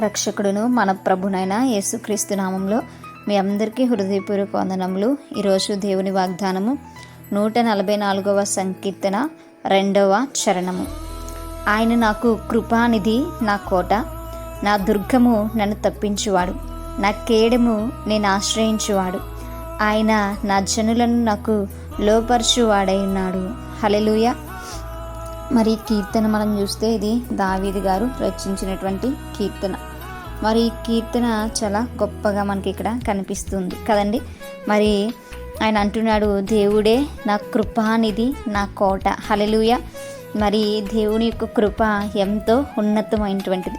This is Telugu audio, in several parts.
రక్షకుడును మన ప్రభునైన యేసుక్రీస్తు నామంలో మీ అందరికీ హృదయపూర్వక వందనములు. ఈరోజు దేవుని వాగ్దానము నూట నలభై నాలుగవ సంకీర్తన రెండవ చరణము. ఆయన నాకు కృపానిధి నా కోట నా దుర్గము నన్ను తప్పించువాడు. నా కేడము నేను ఆశ్రయించువాడు. ఆయన నా జనులను నాకు లోపరచువాడై ఉన్నాడు హలెలుయ మరి కీర్తన మనం చూస్తే ఇది దావీది గారు రచించినటువంటి కీర్తన. మరి ఈ కీర్తన చాలా గొప్పగా మనకి ఇక్కడ కనిపిస్తుంది కదండి? మరి ఆయన అంటున్నాడు దేవుడే నా కృపానిధి నా కోట. హలలుయ మరి దేవుని యొక్క కృప ఎంతో ఉన్నతమైనటువంటిది.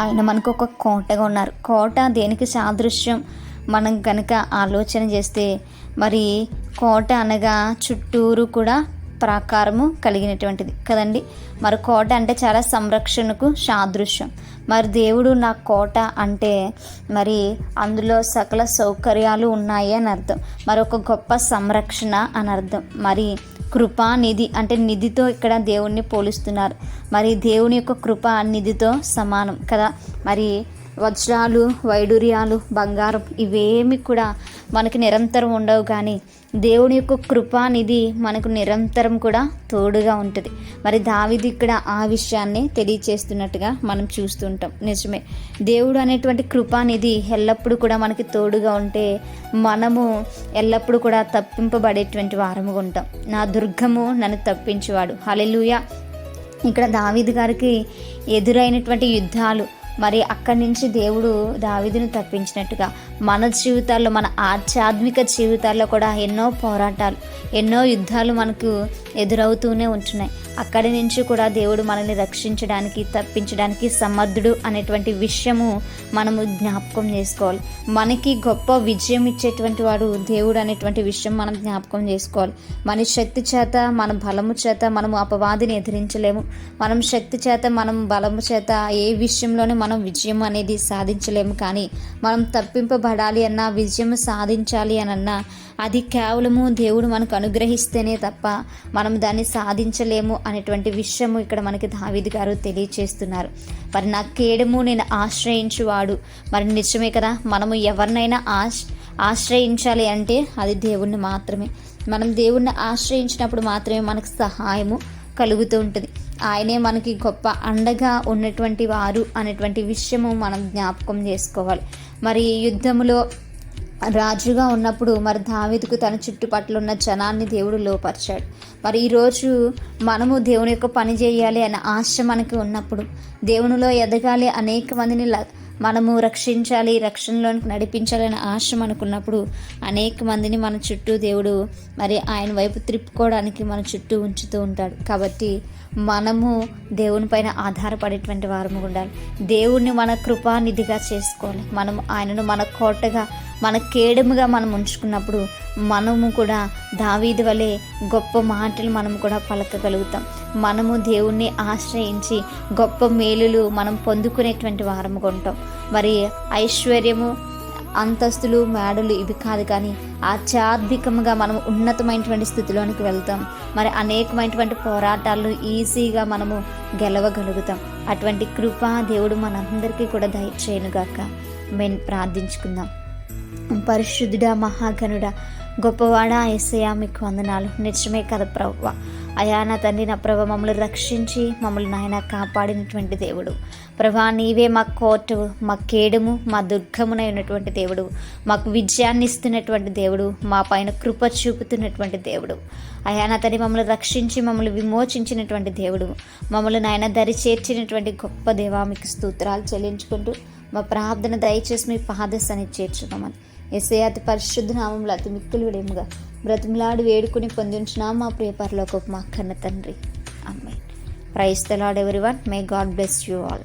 ఆయన మనకు ఒక కోటగా ఉన్నారు. కోట దేనికి సాదృశ్యం? మనం కనుక ఆలోచన చేస్తే మరి కోట అనగా చుట్టూరు కూడా ప్రాకారము కలిగినటువంటిది. కదండి? మరి కోట అంటే చాలా సంరక్షణకు సాదృశ్యం. మరి దేవుడు నా కోట అంటే మరి అందులో సకల సౌకర్యాలు ఉన్నాయి అని అర్థం. మరి ఒక గొప్ప సంరక్షణ అని అర్థం. మరి కృపా నిధి అంటే నిధితో ఇక్కడ దేవుణ్ణి పోలుస్తున్నారు. మరి దేవుని యొక్క కృప నిధితో సమానం కదా? మరి వజ్రాలు వైడూర్యాలు బంగారం ఇవేమి కూడా మనకి నిరంతరం ఉండవు కానీ దేవుని యొక్క కృపానిధి మనకు నిరంతరం కూడా తోడుగా ఉంటుంది. మరి దావిది ఇక్కడ ఆ విషయాన్ని తెలియచేస్తున్నట్టుగా మనం చూస్తుంటాం. నిజమే. దేవుడు అనేటువంటి కృపానిధి ఎల్లప్పుడూ కూడా మనకి తోడుగా ఉంటే మనము ఎల్లప్పుడూ కూడా తప్పింపబడేటువంటి వారముగా ఉంటాం. నా దుర్గము నన్ను తప్పించేవాడు. హలెలుయ ఇక్కడ దావీదు గారికి ఎదురైనటువంటి యుద్ధాలు మరి అక్కడి నుంచి దేవుడు దావిదును తప్పించినట్టుగా మన జీవితాల్లో మన ఆధ్యాత్మిక జీవితాల్లో కూడా ఎన్నో పోరాటాలు ఎన్నో యుద్ధాలు మనకు ఎదురవుతూనే ఉంటున్నాయి. అక్కడి నుంచి కూడా దేవుడు మనల్ని రక్షించడానికి తప్పించడానికి సమర్థుడు అనేటువంటి విషయము మనము జ్ఞాపకం చేసుకోవాలి. మనకి గొప్ప విజయం ఇచ్చేటువంటి వాడు దేవుడు అనేటువంటి విషయం మనం జ్ఞాపకం చేసుకోవాలి. మన శక్తి చేత మన బలము చేత మనము అపవాదిని ఎదిరించలేము. మనం శక్తి చేత మనం బలము చేత ఏ విషయంలోనే మనం విజయం అనేది సాధించలేము కానీ మనం తప్పింపబడాలి అన్నా విజయం సాధించాలి అని అన్నా అది కేవలము దేవుడు మనకు అనుగ్రహిస్తేనే తప్ప మనం దాన్ని సాధించలేము అనేటువంటి విషయము ఇక్కడ మనకి దావిది గారు తెలియచేస్తున్నారు. మరి నా కేడము నేను ఆశ్రయించువాడు. మరి నిజమే కదా మనము ఎవరినైనా ఆశ ఆశ్రయించాలి అంటే అది దేవుణ్ణి మాత్రమే. మనం దేవుణ్ణి ఆశ్రయించినప్పుడు మాత్రమే మనకు సహాయము కలుగుతూ ఉంటుంది. ఆయనే మనకి గొప్ప అండగా ఉన్నటువంటి వారు అనేటువంటి విషయము మనం జ్ఞాపకం చేసుకోవాలి. మరి యుద్ధములో రాజుగా ఉన్నప్పుడు మరి దావీదుకు తన చుట్టుపక్కల ఉన్న జనాన్ని దేవుడు లోపరిచాడు. మరి ఈరోజు మనము దేవుని యొక్క పని చేయాలి అనే ఆశ మనకి ఉన్నప్పుడు దేవునిలో ఎదగాలి అనేక మందిని మనము రక్షించాలి రక్షణలోనికి నడిపించాలని ఆశ మనకున్నప్పుడు అనేక మందిని మన చుట్టూ దేవుడు మరి ఆయన వైపు త్రిప్పుకోవడానికి మన చుట్టూ ఉంచుతూ ఉంటాడు. కాబట్టి మనము దేవుని పైన ఆధారపడేటువంటి వారము ఉండాలి. దేవుణ్ణి మన కృపానిధిగా చేసుకోవాలి. మనం ఆయనను మన కోటగా మన కేడముగా మనం ఉంచుకున్నప్పుడు మనము కూడా దావీది వలె గొప్ప మాటలు మనం కూడా పలకగలుగుతాం. మనము దేవుణ్ణి ఆశ్రయించి గొప్ప మేలులు మనం పొందుకునేటువంటి వారము ఉంటాం. మరి ఐశ్వర్యము అంతస్తులు మేడలు ఇవి కాదు కానీ ఆధ్యాత్మికంగా మనం ఉన్నతమైనటువంటి స్థితిలోనికి వెళ్తాం. మరి అనేకమైనటువంటి పోరాటాలు ఈజీగా మనము గెలవగలుగుతాం. అటువంటి కృపా దేవుడు మనందరికీ కూడా దయచేయనుగాక. మేము ప్రార్థించుకుందాం. పరిశుద్ధుడా మహాగణుడా గొప్పవాడా ఎస్ఐయా మీకు వందనాలు. నిజమే కదా ప్రవ్వ. అయా నా తండ్రి నా ప్రభ మమ్మల్ని రక్షించి మమ్మల్ని నాయన కాపాడినటువంటి దేవుడు. ప్రభా నీవే మా కోటు మా కేడుము మా దుర్గమునై ఉన్నటువంటి దేవుడు. మాకు విజయాన్ని ఇస్తున్నటువంటి దేవుడు. మా పైన కృప చూపుతున్నటువంటి దేవుడు. అయా నా తండ్రి మమ్మల్ని రక్షించి మమ్మల్ని విమోచించినటువంటి దేవుడు. మమ్మల్ని నాయన దరి చేర్చినటువంటి గొప్ప దేవామికి స్తోత్రాలు చెల్లించుకుంటూ మా ప్రార్థన దయచేసి మీ పాదశాన్ని చేర్చుకోమని ఎస్ఐ అతి పరిశుద్ధ నామంలో అతి మిక్కులు విడేముగా. బ్రతిమలాడి వేడుకుని పొందించిన మా ప్రియ పరలోకపు మా కన్న తండ్రి. అమ్మాయి price తలాడ్ everyone may God bless you all.